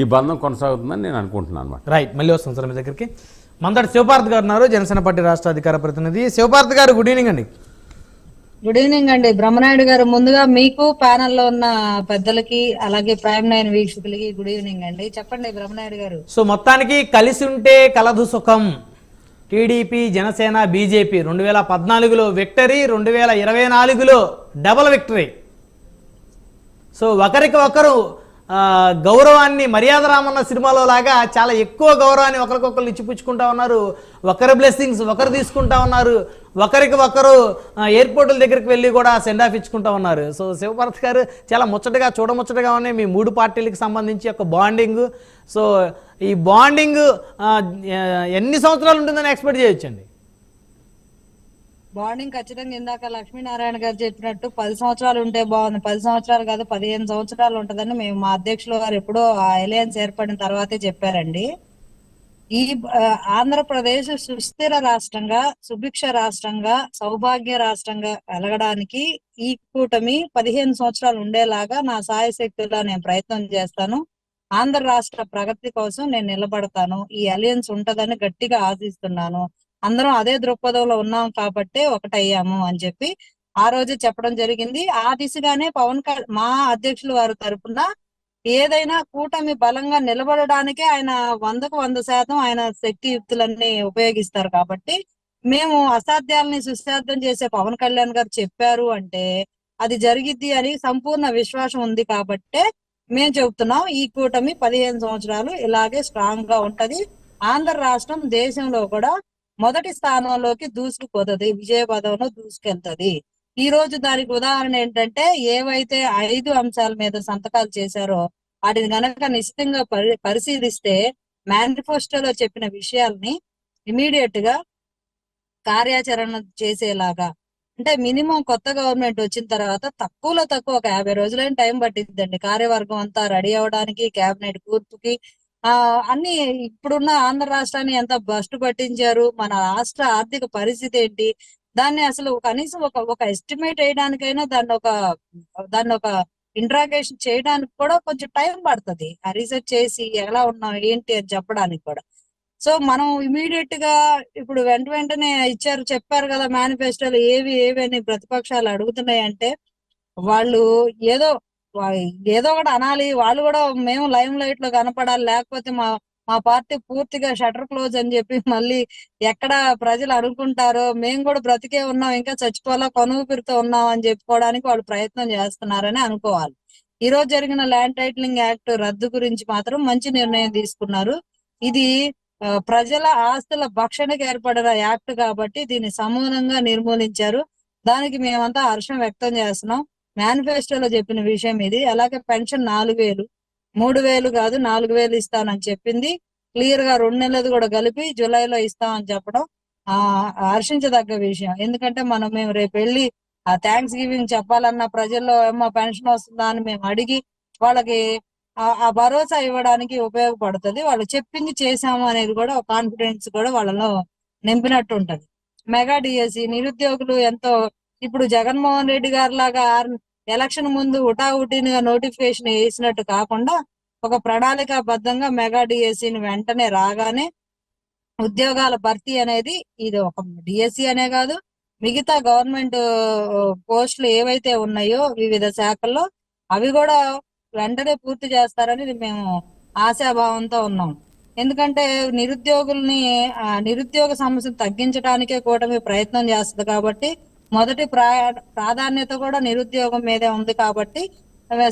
ఈ బంధం కొనసాగుతుందని నేను అనుకుంటున్నాను అనమాట రైట్ మళ్ళీ వస్తాం సార్ మీ దగ్గరికి. మందటి శివపార్త్ గారు ఉన్నారు జనసేన పార్టీ రాష్ట్ర అధికార ప్రతినిధి. శివపార్త్ గారు గుడ్ ఈవినింగ్ అండి. గుడ్ ఈవినింగ్ అండి. బ్రహ్మనాయుడు గారు ముందుగా మీకు ప్యానెల్లో ఉన్న పెద్దలకి అలాగే ప్రైమ్ నైన్ వీక్షకులకి గుడ్ ఈవినింగ్ అండి. చెప్పండి బ్రహ్మనాయుడు గారు. సో మొత్తానికి కలిసి ఉంటే కలదు సుఖం. టీడీపీ జనసేన బీజేపీ రెండు వేల పద్నాలుగులో విక్టరీ రెండు వేల ఇరవై నాలుగులో డబల్ విక్టరీ సో ఒకరికి ఒకరు గౌరవాన్ని మర్యాద రామన్న సినిమాలో లాగా చాలా ఎక్కువ గౌరవాన్ని ఒకరికొకరు ఇచ్చిపుచ్చుకుంటా ఉన్నారు. ఒకరి బ్లెస్సింగ్స్ ఒకరు తీసుకుంటా ఉన్నారు. ఒకరికి ఒకరు ఎయిర్పోర్టుల దగ్గరికి వెళ్ళి కూడా సెండ్ ఆఫ్ ఇచ్చుకుంటా ఉన్నారు. సో శివభారత్ గారు చాలా ముచ్చటగా చూడముచ్చటగా ఉన్నాయి. మీ మూడు పార్టీలకు సంబంధించి ఒక బాండింగ్ సో ఈ బాండింగ్ ఎన్ని సంవత్సరాలు ఉంటుందని ఎక్స్పెక్ట్ చేయొచ్చండి? బాండింగ్ ఖచ్చితంగా ఇందాక లక్ష్మీనారాయణ గారు చెప్పినట్టు పది సంవత్సరాలు ఉంటే బాగుంది. పది సంవత్సరాలు కాదు పదిహేను సంవత్సరాలు ఉంటదని మేము మా అధ్యక్షులు గారు ఎప్పుడో ఆ అలయన్స్ ఏర్పడిన తర్వాతే చెప్పారండి. ఈ ఆంధ్రప్రదేశ్ సుస్థిర రాష్ట్రంగా సుభిక్ష రాష్ట్రంగా సౌభాగ్య రాష్ట్రంగా వెలగడానికి ఈ కూటమి పదిహేను సంవత్సరాలు ఉండేలాగా నా సాయశక్తిలో నేను ప్రయత్నం చేస్తాను. ఆంధ్ర రాష్ట్ర ప్రగతి కోసం నేను నిలబడతాను. ఈ అలయన్స్ ఉంటదని గట్టిగా ఆశిస్తున్నాను. అందరం అదే దృక్పథంలో ఉన్నాం కాబట్టే ఒకటయ్యాము అని చెప్పి ఆ రోజు చెప్పడం జరిగింది. ఆ దిశగానే పవన్ కళ్యాణ్ మా అధ్యక్షులు వారి తరపున ఏదైనా కూటమి బలంగా నిలబడడానికే ఆయన వందకు వంద శాతం ఆయన శక్తి యుక్తులన్నీ ఉపయోగిస్తారు కాబట్టి మేము అసాధ్యాలని సుసాధ్యం చేసే పవన్ కళ్యాణ్ గారు చెప్పారు అంటే అది జరిగిద్ది అని సంపూర్ణ విశ్వాసం ఉంది కాబట్టే మేము చెబుతున్నాం ఈ కూటమి పదిహేను సంవత్సరాలు ఇలాగే స్ట్రాంగ్గా ఉంటది. ఆంధ్ర రాష్ట్రం దేశంలో కూడా మొదటి స్థానంలోకి దూసుకుపోతుంది విజయ దూసుకెళ్తుంది దూసుకెళ్తది. ఈ రోజు దానికి ఉదాహరణ ఏంటంటే ఏవైతే ఐదు అంశాల మీద సంతకాలు చేశారో వాటిని గనక నిశ్చితంగా పరి పరిశీలిస్తే మేనిఫెస్టోలో చెప్పిన విషయాల్ని ఇమీడియట్గా కార్యాచరణ చేసేలాగా. అంటే మినిమం కొత్త గవర్నమెంట్ వచ్చిన తర్వాత తక్కువలో తక్కువ ఒక యాభై రోజులైన టైం పట్టిందండి కార్యవర్గం అంతా రెడీ అవ్వడానికి కేబినెట్ కూర్పుకి ఆ అన్ని ఇప్పుడున్న ఆంధ్ర రాష్ట్రాన్ని ఎంత బస్టు పట్టించారు? మన రాష్ట్ర ఆర్థిక పరిస్థితి ఏంటి? దాన్ని అసలు కనీసం ఒక ఒక ఎస్టిమేట్ వేయడానికైనా దాన్ని ఒక దాన్ని ఒక ఇంట్రాగేషన్ చేయడానికి కూడా కొంచెం టైం పడుతుంది. ఆ రీసెర్చ్ చేసి ఎలా ఉన్నాం ఏంటి అని చెప్పడానికి కూడా. సో మనం ఇమీడియట్గా ఇప్పుడు వెంట వెంటనే ఇచ్చారు చెప్పారు కదా మేనిఫెస్టోలు ఏవి ఏవి అని ప్రతిపక్షాలు అడుగుతున్నాయి అంటే వాళ్ళు ఏదో ఏదో ఒకటి అనాలి. వాళ్ళు కూడా మేము లైమ్ లైట్లో కనపడాలి. లేకపోతే మా మా పార్టీ పూర్తిగా షటర్ క్లోజ్ అని చెప్పి మళ్ళీ ఎక్కడ ప్రజలు అనుకుంటారో మేము కూడా బ్రతికే ఉన్నాం ఇంకా చచ్చిపోలా కొనుగుపిరితో ఉన్నాం అని చెప్పుకోవడానికి వాళ్ళు ప్రయత్నం చేస్తున్నారని అనుకోవాలి. ఈ రోజు జరిగిన ల్యాండ్ టైటిలింగ్ యాక్ట్ రద్దు గురించి మాత్రం మంచి నిర్ణయం తీసుకున్నారు. ఇది ప్రజల ఆస్తుల భక్షణకు ఏర్పడిన యాక్ట్ కాబట్టి దీన్ని సమూలంగా నిర్మూలించారు. దానికి మేమంతా హర్షం వ్యక్తం చేస్తున్నాం. మేనిఫెస్టోలో చెప్పిన విషయం ఇది. అలాగే పెన్షన్ నాలుగు వేలు. మూడు వేలు కాదు నాలుగు వేలు ఇస్తానని చెప్పింది. క్లియర్గా రెండు నెలలు కూడా కలిపి జూలైలో ఇస్తామని చెప్పడం ఆ హర్షించదగ్గ విషయం. ఎందుకంటే మనం మేము రేపు వెళ్ళి ఆ థ్యాంక్స్ గివింగ్ చెప్పాలన్న ప్రజల్లో ఏమో పెన్షన్ వస్తుందా అని మేము అడిగి వాళ్ళకి ఆ- భరోసా ఇవ్వడానికి ఉపయోగపడుతుంది. వాళ్ళు చెప్పింది చేశాము అనేది కూడా కాన్ఫిడెన్స్ కూడా వాళ్ళలో నింపినట్టు ఉంటది. మెగా డిఎస్సి నిరుద్యోగులు ఎంతో ఇప్పుడు జగన్మోహన్ రెడ్డి గారి లాగా ఎలక్షన్ ముందు ఉటావుటీనిగా నోటిఫికేషన్ వేసినట్టు కాకుండా ఒక ప్రణాళికాబద్ధంగా మెగా డిఎస్సిని వెంటనే రాగానే ఉద్యోగాల భర్తీ అనేది ఇది ఒక డిఎస్సి అనే కాదు మిగతా గవర్నమెంట్ పోస్టులు ఏవైతే ఉన్నాయో వివిధ శాఖల్లో అవి కూడా వెంటనే పూర్తి చేస్తారని మేము ఆశాభావంతో ఉన్నాం. ఎందుకంటే నిరుద్యోగుల్ని ఆ, నిరుద్యోగ సమస్యను తగ్గించడానికే కూటమి ప్రయత్నం చేస్తుంది కాబట్టి మొదటి ప్రా ప్రాధాన్యత కూడా నిరుద్యోగం మీదే ఉంది కాబట్టి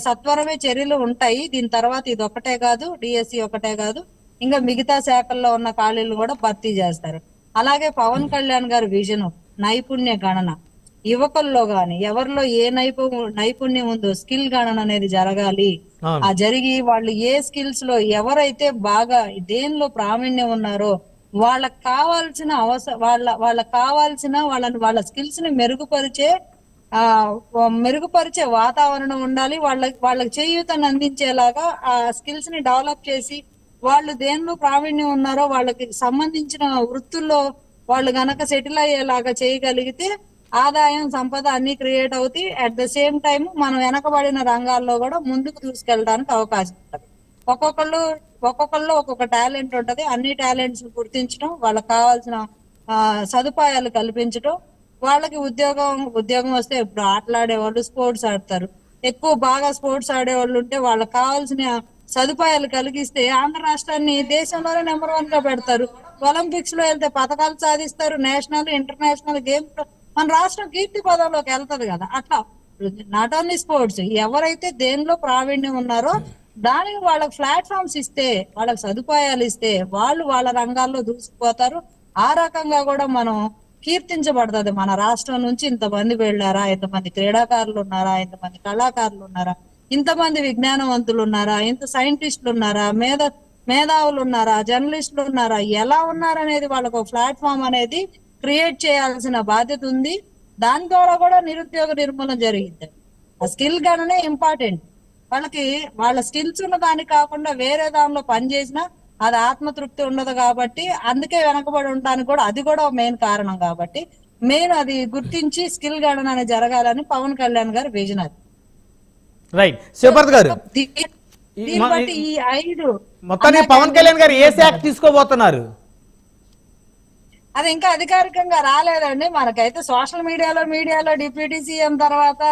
సత్వరమే చర్యలు ఉంటాయి. దీని తర్వాత ఇది ఒకటే కాదు డిఎస్సి ఒకటే కాదు. ఇంకా మిగతా శాఖల్లో ఉన్న ఖాళీలు కూడా భర్తీ చేస్తారు. అలాగే పవన్ కళ్యాణ్ గారి విజన్ నైపుణ్య గణన. యువకుల్లో గాని ఎవరిలో ఏ నైపు నైపుణ్యం ఉందో స్కిల్ గణన అనేది జరగాలి. ఆ జరిగి వాళ్ళు ఏ స్కిల్స్లో ఎవరైతే బాగా దేనిలో ప్రావీణ్యం ఉన్నారో వాళ్ళకి కావాల్సిన అవసరం వాళ్ళ వాళ్ళకి కావాల్సిన వాళ్ళని వాళ్ళ స్కిల్స్ని మెరుగుపరిచే ఆ మెరుగుపరిచే వాతావరణం ఉండాలి. వాళ్ళకి వాళ్ళకి చేయూతను అందించేలాగా ఆ స్కిల్స్ని డెవలప్ చేసి వాళ్ళు దేనిలో ప్రావీణ్యం ఉన్నారో వాళ్ళకి సంబంధించిన వృత్తుల్లో వాళ్ళు గనక సెటిల్ అయ్యేలాగా చేయగలిగితే ఆదాయం సంపద అన్ని క్రియేట్ అవుతాయి అట్ ద సేమ్ టైం మనం వెనకబడిన రంగాల్లో కూడా ముందుకు తీసుకెళ్ళడానికి అవకాశం ఉంటుంది. ఒక్కొక్కళ్ళు ఒక్కొక్కళ్ళు ఒక్కొక్క టాలెంట్ ఉంటది. అన్ని టాలెంట్స్ గుర్తించడం వాళ్ళకి కావాల్సిన సదుపాయాలు కల్పించడం. వాళ్ళకి ఉద్యోగం ఉద్యోగం వస్తే ఇప్పుడు ఆటలాడే వాళ్ళు స్పోర్ట్స్ ఆడతారు. ఎక్కువ బాగా స్పోర్ట్స్ ఆడే వాళ్ళు ఉంటే వాళ్ళకి కావాల్సిన సదుపాయాలు కలిగిస్తే ఆంధ్ర రాష్ట్రాన్ని దేశంలోనే నెంబర్ వన్గా పెడతారు. ఒలింపిక్స్లో వెళ్తే పథకాలు సాధిస్తారు. నేషనల్ ఇంటర్నేషనల్ గేమ్స్ మన రాష్ట్రం కీర్తి పదంలోకి వెళ్తది కదా. అట్లా. నాట్ ఓన్లీ స్పోర్ట్స్ ఎవరైతే దేనిలో ప్రావీణ్యం ఉన్నారో దానికి వాళ్ళకి ప్లాట్ఫామ్స్ ఇస్తే వాళ్ళకి సదుపాయాలు ఇస్తే వాళ్ళు వాళ్ళ రంగాల్లో దూసుకుపోతారు. ఆ రకంగా కూడా మనం కీర్తించబడుతుంది. మన రాష్ట్రం నుంచి ఇంతమంది వెళ్ళారా ఇంతమంది క్రీడాకారులు ఉన్నారా ఇంతమంది కళాకారులు ఉన్నారా ఇంతమంది విజ్ఞానవంతులు ఉన్నారా ఇంత సైంటిస్టులు ఉన్నారా మేధ మేధావులు ఉన్నారా జర్నలిస్టులు ఉన్నారా ఎలా ఉన్నారనేది వాళ్ళకు ప్లాట్ఫామ్ అనేది క్రియేట్ చేయాల్సిన బాధ్యత ఉంది. దాని ద్వారా కూడా నిరుద్యోగ నిర్మూలన జరిగింది. ఆ స్కిల్ గణనే ఇంపార్టెంట్ వాళ్ళకి వాళ్ళ స్కిల్స్ ఉన్న దానికి కాకుండా వేరే దానిలో పని చేసినా అది ఆత్మతృప్తి ఉండదు కాబట్టి అందుకే వెనకబడి ఉండడానికి కూడా అది కూడా మెయిన్ కారణం కాబట్టి మెయిన్ అది గుర్తించి స్కిల్ గణన అనేది జరగాలని పవన్ కళ్యాణ్ గారి విజన్ అది. రైట్ శివభారత్ గారు దీన్ని ఈ ఐదు మొత్తానికి పవన్ కళ్యాణ్ గారు ఏ శాఖ తీసుకోబోతున్నారు? అది ఇంకా అధికారికంగా రాలేదండి. మనకైతే సోషల్ మీడియాలో మీడియాలో డిప్యూటీ సీఎం తర్వాత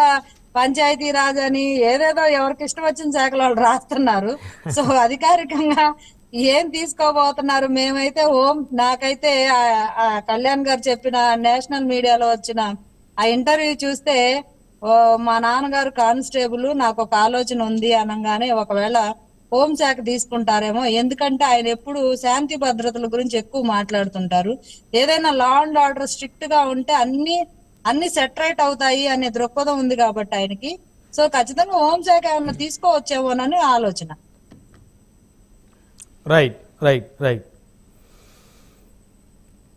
పంచాయతీ రాజ్ అని ఏదేదో ఎవరికి ఇష్టం వచ్చిన శాఖలు వాళ్ళు రాస్తున్నారు. సో అధికారికంగా ఏం తీసుకోబోతున్నారు? మేమైతే ఓం నాకైతే ఆ- కళ్యాణ్ గారు చెప్పిన నేషనల్ మీడియాలో వచ్చిన ఆ ఇంటర్వ్యూ చూస్తే ఓ మా నాన్నగారు కానిస్టేబుల్ నాకు ఒక ఆలోచన ఉంది అనగానే ఒకవేళ హోంశాఖ తీసుకుంటారేమో ఎందుకంటే ఆయన ఎప్పుడు శాంతి భద్రతల గురించి ఎక్కువ మాట్లాడుతుంటారు. ఏదైనా లా అండ్ ఆర్డర్ స్ట్రిక్ట్గా ఉంటే అన్ని అన్ని సెటరేట్ అవుతాయి అనే దృక్పథం ఉంది కాబట్టి ఆయనకి. సో ఖచ్చితంగా హోంశాఖ ఏమన్నా తీసుకోవచ్చేమోనని ఆలోచన. Right right right.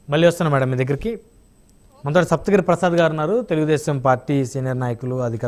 మళ్ళీ వస్తున్నా మేడం మీ దగ్గరికి. మొదటి సప్తగిరి ప్రసాద్ గారు ఉన్నారు. తెలుగుదేశం పార్టీ సీనియర్ నాయకులు అధికారులు